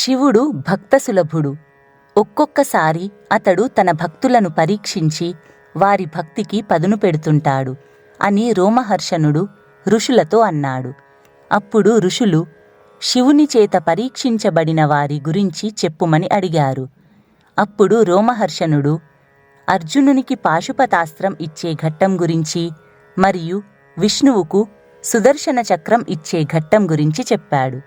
శివుడు భక్తసులభుడు. ఒక్కొక్కసారి అతడు తన భక్తులను పరీక్షించి వారి భక్తికి పదును పెడుతుంటాడు అని రోమహర్షణుడు ఋషులతో అన్నాడు. అప్పుడు ఋషులు శివుని చేత పరీక్షించబడిన వారి గురించి చెప్పుమని అడిగారు. అప్పుడు రోమహర్షణుడు అర్జునునికి పాశుపతాస్త్రం ఇచ్చే ఘట్టం గురించి మరియు విష్ణువుకు సుదర్శన చక్రం ఇచ్చే ఘట్టం గురించి చెప్పాడు.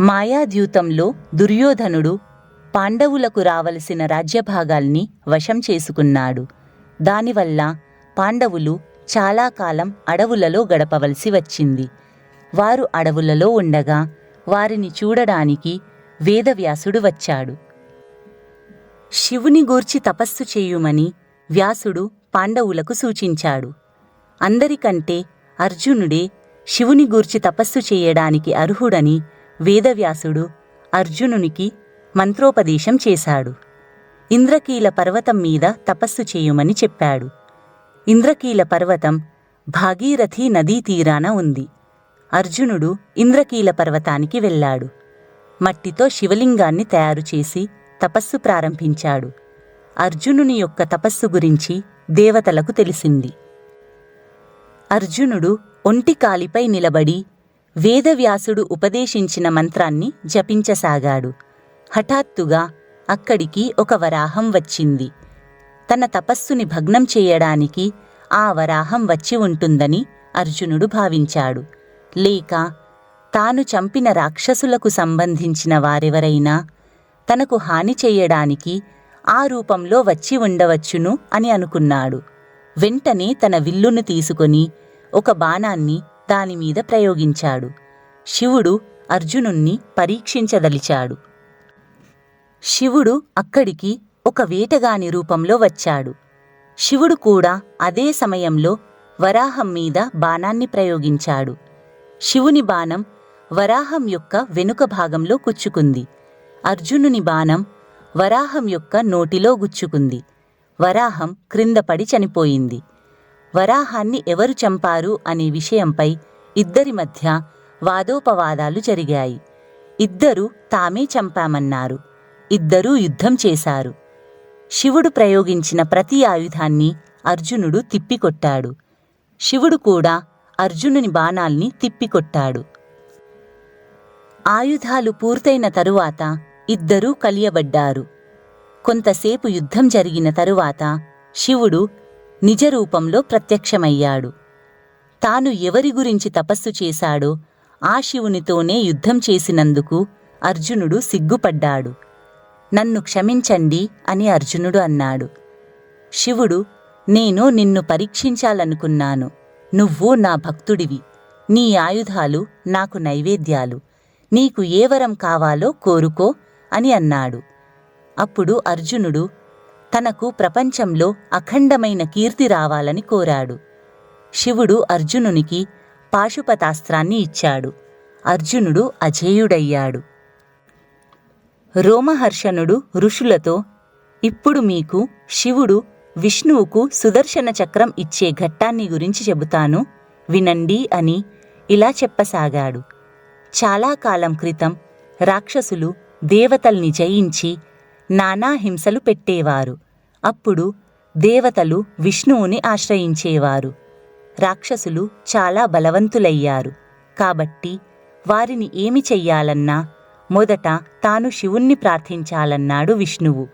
మాయాద్యూతంలో దుర్యోధనుడు పాండవులకు రావలసిన రాజ్యభాగాల్ని వశం చేసుకున్నాడు. దానివల్ల పాండవులు చాలా కాలం అడవులలో గడపవలసి వచ్చింది. వారు అడవులలో ఉండగా వారిని చూడడానికి వేదవ్యాసుడు వచ్చాడు. శివుని గూర్చి తపస్సు చేయుమని వ్యాసుడు పాండవులకు సూచించాడు. అందరికంటే అర్జునుడే శివుని గూర్చి తపస్సు చేయడానికి అర్హుడని వేదవ్యాసుడు అర్జునునికి మంత్రోపదేశం చేశాడు. ఇంద్రకీల పర్వతం మీద తపస్సు చేయుమని చెప్పాడు. ఇంద్రకీల పర్వతం భాగీరథి నదీ తీరాన ఉంది. అర్జునుడు ఇంద్రకీల పర్వతానికి వెళ్ళాడు. మట్టితో శివలింగాన్ని తయారు చేసి తపస్సు ప్రారంభించాడు. అర్జునుని యొక్క తపస్సు గురించి దేవతలకు తెలిసింది. అర్జునుడు ఒంటి కాలిపై నిలబడి వేదవ్యాసుడు ఉపదేశించిన మంత్రాన్ని జపించసాగాడు. హఠాత్తుగా అక్కడికి ఒక వరాహం వచ్చింది. తన తపస్సుని భగ్నం చేయడానికి ఆ వరాహం వచ్చి ఉంటుందని అర్జునుడు భావించాడు. లేక తాను చంపిన రాక్షసులకు సంబంధించిన వారెవరైనా తనకు హాని చెయ్యడానికి ఆ రూపంలో వచ్చి ఉండవచ్చును అని అనుకున్నాడు. వెంటనే తన విల్లును తీసుకొని ఒక బాణాన్ని దానిమీద ప్రయోగించాడు. శివుడు అర్జునుణ్ణి పరీక్షించదలిచాడు. శివుడు అక్కడికి ఒక వేటగాని రూపంలో వచ్చాడు. శివుడు కూడా అదే సమయంలో వరాహం మీద బాణాన్ని ప్రయోగించాడు. శివుని బాణం వరాహం యొక్క వెనుక భాగంలో గుచ్చుకుంది. అర్జునుని బాణం వరాహం యొక్క నోటిలో గుచ్చుకుంది. వరాహం క్రింద పడి చనిపోయింది. వరాహాన్ని ఎవరు చంపారు అనే విషయంపై ఇద్దరి మధ్య వాదోపవాదాలు జరిగాయి. ఇద్దరూ తామే చంపామన్నారు. ఇద్దరూ యుద్ధం చేశారు. శివుడు ప్రయోగించిన ప్రతి ఆయుధాన్ని అర్జునుడు తిప్పికొట్టాడు. శివుడు కూడా అర్జునుని బాణాల్ని తిప్పికొట్టాడు. ఆయుధాలు పూర్తయిన తరువాత ఇద్దరూ కలియబడ్డారు. కొంతసేపు యుద్ధం జరిగిన తరువాత శివుడు నిజరూపంలో ప్రత్యక్షమయ్యాడు. తాను ఎవరి గురించి తపస్సు చేశాడో ఆ శివునితోనే యుద్ధం చేసినందుకు అర్జునుడు సిగ్గుపడ్డాడు. నన్ను క్షమించండి అని అర్జునుడు అన్నాడు. శివుడు నేను నిన్ను పరీక్షించాలనుకున్నాను. నువ్వు నా భక్తుడివి. నీ ఆయుధాలు నాకు నైవేద్యాలు. నీకు ఏ వరం కావాలో కోరుకో అని అన్నాడు. అప్పుడు అర్జునుడు తనకు ప్రపంచంలో అఖండమైన కీర్తి రావాలని కోరాడు. శివుడు అర్జునునికి పాశుపతాస్త్రాన్ని ఇచ్చాడు. అర్జునుడు అజేయుడయ్యాడు. రోమహర్షణుడు ఋషులతో ఇప్పుడు మీకు శివుడు విష్ణువుకు సుదర్శన చక్రం ఇచ్చే ఘట్టాన్ని గురించి చెబుతాను వినండి అని ఇలా చెప్పసాగాడు. చాలా కాలం క్రితం రాక్షసులు దేవతల్ని జయించి నానా హింసలు పెట్టేవారు. అప్పుడు దేవతలు విష్ణువుని ఆశ్రయించేవారు. రాక్షసులు చాలా బలవంతులయ్యారు. కాబట్టి వారిని ఏమి చెయ్యాలన్నా మొదట తాను శివుణ్ణి ప్రార్థించాలన్నాడు విష్ణువు.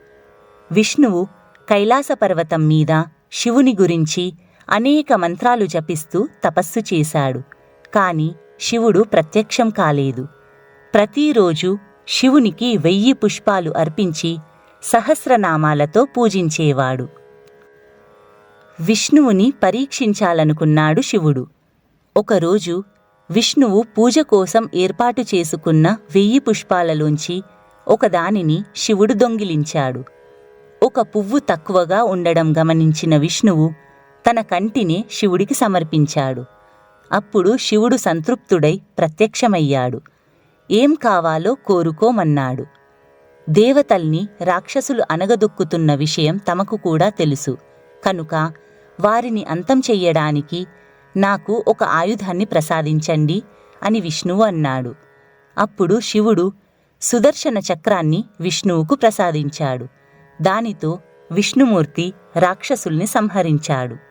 విష్ణువు కైలాస పర్వతం మీద శివుని గురించి అనేక మంత్రాలు జపిస్తూ తపస్సు చేశాడు. కాని శివుడు ప్రత్యక్షం కాలేదు. ప్రతిరోజు శివునికి వెయ్యి పుష్పాలు అర్పించి సహస్రనామాలతో పూజించేవాడు. విష్ణువుని పరీక్షించాలనుకున్నాడు శివుడు. ఒకరోజు విష్ణువు పూజ కోసం ఏర్పాటు చేసుకున్న వెయ్యి పుష్పాలలోంచి ఒకదానిని శివుడు దొంగిలించాడు. ఒక పువ్వు తక్కువగా ఉండడం గమనించిన విష్ణువు తన కంటినే శివుడికి సమర్పించాడు. అప్పుడు శివుడు సంతృప్తుడై ప్రత్యక్షమయ్యాడు. ఏం కావాలో కోరుకోమన్నాడు. దేవతల్ని రాక్షసులు అనగదొక్కుతున్న విషయం తమకు కూడా తెలుసు. కనుక వారిని అంతం చెయ్యడానికి నాకు ఒక ఆయుధాన్ని ప్రసాదించండి అని విష్ణువు అన్నాడు. అప్పుడు శివుడు సుదర్శన చక్రాన్ని విష్ణువుకు ప్రసాదించాడు. దానితో విష్ణుమూర్తి రాక్షసుల్ని సంహరించాడు.